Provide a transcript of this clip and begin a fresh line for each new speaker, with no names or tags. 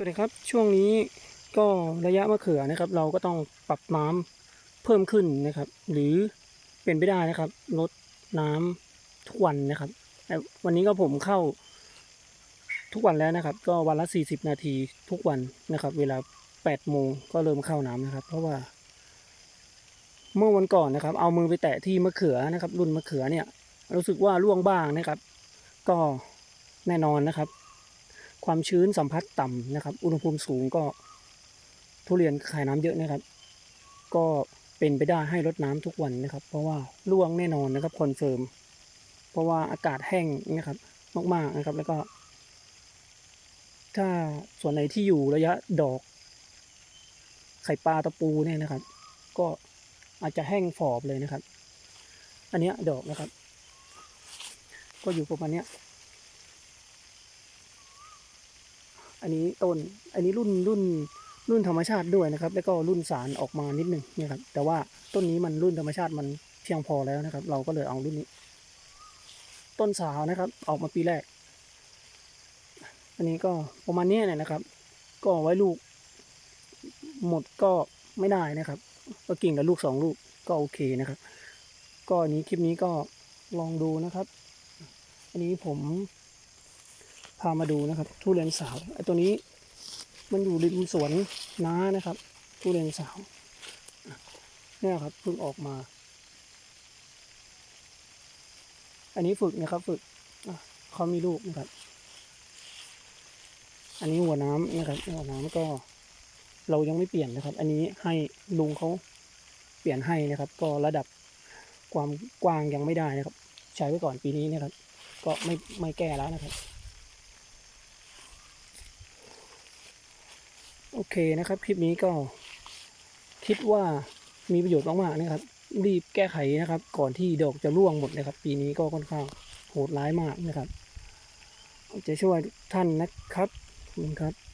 สวัสดีครับช่วงนี้ก็ระยะมะเขือนะครับ เราก็ต้องปรับน้ำเพิ่มขึ้นนะครับ หรือเป็นไปได้นะครับลดน้ำทุกวันนะครับวันนี้ก็ผมเข้าทุกวันแล้วนะครับ ก็วันละ 40 นาทีทุกวันนะครับ เวลา8โมงก็เริ่มเข้าน้ำนะครับ เพราะว่า เมื่อวันก่อนนะครับ เอามือไปแตะที่มะเขือนะครับ รุ่นมะเขือเนี่ย รู้สึกว่าร่วงบ้างนะครับ ก็แน่นอนนะครับ ความชื้นสัมผัสต่ำนะครับ อุณหภูมิสูงก็ทุเรียนขายน้ำเยอะนะครับ ก็เป็นไปได้ให้รดน้ำทุกวันนะครับ เพราะว่าร่วงแน่นอนนะครับคอนเฟิร์มเพราะว่าอากาศแห้งนะครับมาก ๆนะครับ แล้วก็ ถ้าส่วนไหนที่อยู่ระยะดอก ไข่ปลาตะปูเนี่ยนะครับ ก็อาจจะแห้งฝอบเลยนะครับ อันเนี้ยดอกนะครับ ก็อยู่ประมาณเนี้ย อันนี้ต้น อันนี้รุ่นรุ่นรุ่นธรรมชาติด้วยนะครับ แล้วก็รุ่นสารออกมานิดหนึ่งเนี่ยครับ แต่ว่าต้นนี้มันรุ่นธรรมชาติมันเพียงพอแล้วนะครับ เราก็เลยเอารุ่นนี้ ต้นสาวนะครับ ออกมาปีแรก อันนี้ก็ประมาณนี้เนี่ยนะครับ ก็ไว้ลูก หมดก็ไม่ได้นะครับก็กิ่งละลูกสองลูกก็โอเคนะครับ ก็อันนี้คลิปนี้ก็ลองดูนะครับ อันนี้ผม พามาดูนะครับ ทุเรียนสาวไอ้ตัวนี้มันอยู่ริมสวนน้านะครับ ทุเรียนสาวเนี่ยครับเพิ่งออกมา อันนี้ฝึกนะครับฝึกเขามีลูกนะครับ อันนี้หัวน้ำนะครับหัวน้ำก็เรายังไม่เปลี่ยนนะครับ อันนี้ให้ลุงเขาเปลี่ยนให้นะครับ ก็ระดับความกว้างยังไม่ได้นะครับ ใช้ไว้ก่อนปีนี้นะครับ ก็ไม่ไม่แก้แล้วนะครับ โอเคนะครับ คลิปนี้ก็คิดว่ามีประโยชน์มากๆนะครับ รีบแก้ไขนะครับ ก่อนที่ดอกจะร่วงหมดนะครับ ปีนี้ก็ค่อนข้างโหดร้ายมากนะครับจะช่วยท่านนะครับขอบคุณครับ